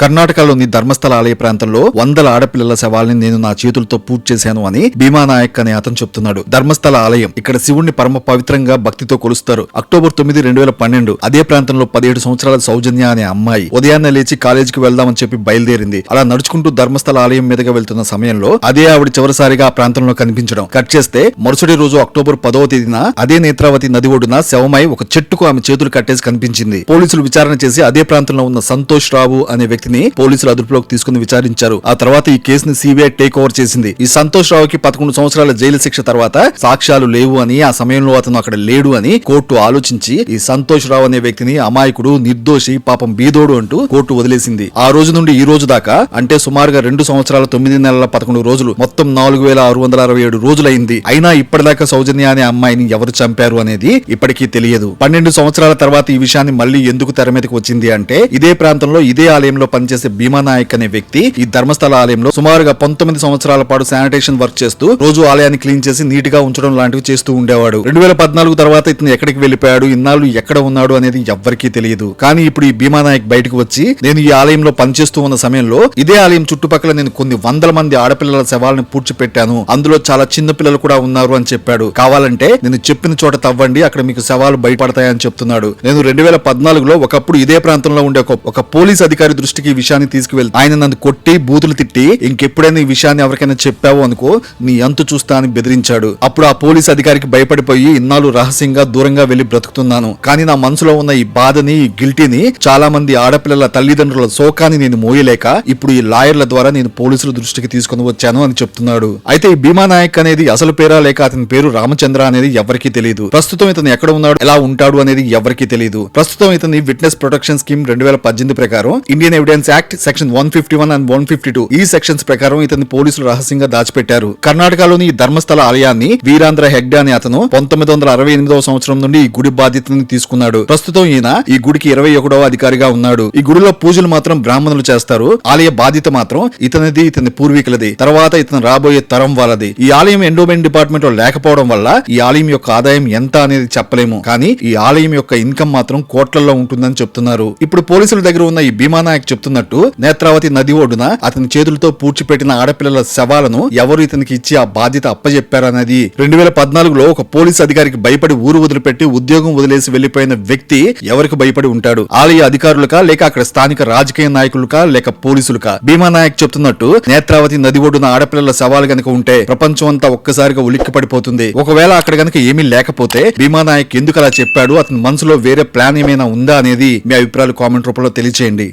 కర్ణాటకలోని ధర్మస్థల ఆలయ ప్రాంతంలో వందల ఆడపిల్లల శవాల్ని నేను నా చేతులతో పూజ చేశాను అని భీమా నాయక్ అనే అతను చెప్తున్నాడు. ధర్మస్థల ఆలయం. ఇక్కడ శివుణ్ణి పరమ పవిత్రంగా భక్తితో కొలుస్తారు. అక్టోబర్ తొమ్మిది రెండు వేల పన్నెండు. అదే ప్రాంతంలో పదిహేడు సంవత్సరాల సౌజన్య అనే అమ్మాయి ఉదయాన్నే లేచి కాలేజీకి వెళ్దామని చెప్పి బయలుదేరింది. అలా నడుచుకుంటూ ధర్మస్థల ఆలయం మీదుగా వెళ్తున్న సమయంలో అదే ఆవిడ చివరిసారిగా ఆ ప్రాంతంలో కనిపించడం. కట్ చేస్తే మరుసటి రోజు అక్టోబర్ పదవ తేదీన అదే నేత్రావతి నది ఒడ్డున శవమై ఒక చెట్టుకు ఆమె చేతులు కట్టేసి కనిపించింది. పోలీసులు విచారణ చేసి అదే ప్రాంతంలో ఉన్న సంతోష్ రావు అనే వ్యక్తి వ్యక్తిని పోలీసులు అదుపులోకి తీసుకుని విచారించారు. ఆ తర్వాత ఈ కేసును సిబిఐ టేక్ ఓవర్ చేసింది. ఈ సంతోష్ రావుకి పదకొండు సంవత్సరాల జైలు శిక్ష తర్వాత సాక్ష్యాలు లేవు అని ఆ సమయంలో అతను అక్కడ లేడు అని కోర్టు ఆలోచించి ఈ సంతోష్ రావు అనే వ్యక్తిని అమాయకుడు నిర్దోషి పాపం బీదోడు అంటూ కోర్టు వదిలేసింది. ఆ రోజు నుండి ఈ రోజు దాకా అంటే సుమారుగా రెండు సంవత్సరాల తొమ్మిది నెలల పదకొండు రోజులు మొత్తం నాలుగు వేల ఆరు వందల అరవై ఏడు రోజులైంది. అయినా ఇప్పటిదాకా సౌజన్య అనే అమ్మాయిని ఎవరు చంపారు అనేది ఇప్పటికీ తెలియదు. పన్నెండు సంవత్సరాల తర్వాత ఈ విషయాన్ని మళ్ళీ ఎందుకు తెర మీదకి వచ్చింది అంటే ఇదే ప్రాంతంలో ఇదే ఆలయంలో పనిచేసే భీమా నాయక్ అనే వ్యక్తి ఈ ధర్మస్థల ఆలయంలో సుమారుగా పంతొమ్మిది సంవత్సరాల పాటు శానిటేషన్ వర్క్ చేస్తూ రోజు ఆలయాన్ని క్లీన్ చేసి నీట్గా ఉంచడం లాంటివి చేస్తూ ఉండేవాడు. రెండు వేల పద్నాలుగు తర్వాత ఇతను ఎక్కడికి వెళ్ళిపోయాడు ఇన్నాళ్ళు ఎక్కడ ఉన్నాడు అనేది ఎవ్వరికీ తెలియదు. కానీ ఇప్పుడు ఈ భీమా నాయక్ బయటకు వచ్చి నేను ఈ ఆలయంలో పనిచేస్తూ ఉన్న సమయంలో ఇదే ఆలయం చుట్టుపక్కల నేను కొన్ని వందల మంది ఆడపిల్లల శవాలను పూడ్చిపెట్టాను. అందులో చాలా చిన్న పిల్లలు కూడా ఉన్నారు అని చెప్పాడు. కావాలంటే నేను చెప్పిన చోట తవ్వండి అక్కడ మీకు శవాలు బయటపడతాయని చెప్తున్నాడు. నేను రెండు వేల పద్నాలుగులో ఒకప్పుడు ఇదే ప్రాంతంలో ఉండే ఒక ఒక పోలీస్ అధికారి దృష్టికి ఈ విషయాన్ని తీసుకువెళ్తా. ఆయన నన్ను కొట్టి బూతులు తిట్టి ఇంకెప్పుడైనా ఈ విషయాన్ని ఎవరికైనా చెప్పావు అనుకో నీ అంతు చూస్తా అని బెదిరించాడు. అప్పుడు ఆ పోలీస్ అధికారికి భయపడిపోయి ఇన్నాళ్ళు రహస్యంగా దూరంగా వెళ్ళి బ్రతుకుతున్నాను. కానీ నా మనసులో ఉన్న ఈ బాధని ఈ గిల్టీని చాలా మంది ఆడపిల్లల తల్లిదండ్రుల శోకాన్ని నేను మోయలేక ఇప్పుడు ఈ లాయర్ల ద్వారా నేను పోలీసుల దృష్టికి తీసుకుని వచ్చాను అని చెప్తున్నాడు. అయితే ఈ భీమా నాయక్ అనేది అసలు పేరా లేక అతని పేరు రామచంద్ర అనేది ఎవరికీ తెలియదు ప్రస్తుతం ఇతను ఎక్కడ ఉన్నాడు ఎలా ఉంటాడు అనేది ఎవరికీ తెలియదు ప్రస్తుతం ఇతని విట్నెస్ ప్రొటెక్షన్ స్కీమ్ రెండు వేల పద్దెనిమిది ప్రకారం Indian evidence act section one fifty one and one fifty two ఈ సెక్షన్స్ ప్రకారం ఇతని పోలీసులు రహస్యంగా దాచిపెట్టారు. కర్ణాటకలోని ఈ ధర్మస్థల ఆలయాన్ని వీరాంధ్ర హెగ్డే అనే అతను పంతొమ్మిది వందల అరవై ఎనిమిదవ సంవత్సరం నుండి ఈ గుడి బాధ్యతని తీసుకున్నాడు. ప్రస్తుతం ఈయన ఈ గుడికి ఇరవై ఒకటవ అధికారిగా ఉన్నాడు. ఈ గుడిలో పూజలు మాత్రం బ్రాహ్మణులు చేస్తారు. ఆలయ బాధ్యత మాత్రం ఇతనిది ఇతని పూర్వీకులది. తర్వాత ఇతను రాబోయే తరం వాళ్ళది. ఈ ఆలయం ఎండోమెంట్ డిపార్ట్మెంట్లో లేకపోవడం వల్ల ఈ ఆలయం యొక్క ఆదాయం ఎంత అనేది చెప్పలేము. కానీ ఈ ఆలయం యొక్క ఇన్కమ్ మాత్రం కోట్లలో ఉంటుందని చెప్తున్నారు. ఇప్పుడు పోలీసుల దగ్గర ఉన్న ఈ భీమా చెప్తున్నారు. చెప్తున్నట్టు నేత్రావతి నది ఒడ్డున అతని చేతులతో పూడ్చిపెట్టిన ఆడపిల్లల శవాలను ఎవరు ఇతనికి ఇచ్చి ఆ బాధ్యత అప్పజెప్పారన్నది. రెండు వేల పద్నాలుగులో ఒక పోలీస్ అధికారికి భయపడి ఊరు వదిలిపెట్టి ఉద్యోగం వదిలేసి వెళ్ళిపోయిన వ్యక్తి ఎవరికి భయపడి ఉంటాడు? ఆలయ అధికారులకా లేక అక్కడ స్థానిక రాజకీయ నాయకులకా లేక పోలీసులకా? భీమా నాయక్ చెప్తున్నట్టు నేత్రావతి నది ఒడ్డున ఆడపిల్లల సవాలు గనక ఉంటే ప్రపంచం అంతా ఒక్కసారిగా ఉలిక్కి పడిపోతుంది ఒకవేళ అక్కడ గనక ఏమీ లేకపోతే భీమా నాయక్ ఎందుకు అలా చెప్పాడు? అతని మనసులో వేరే ప్లాన్ ఏమైనా ఉందా అనేది మీ అభిప్రాయాలు కామెంట్ రూపంలో తెలియచేయండి.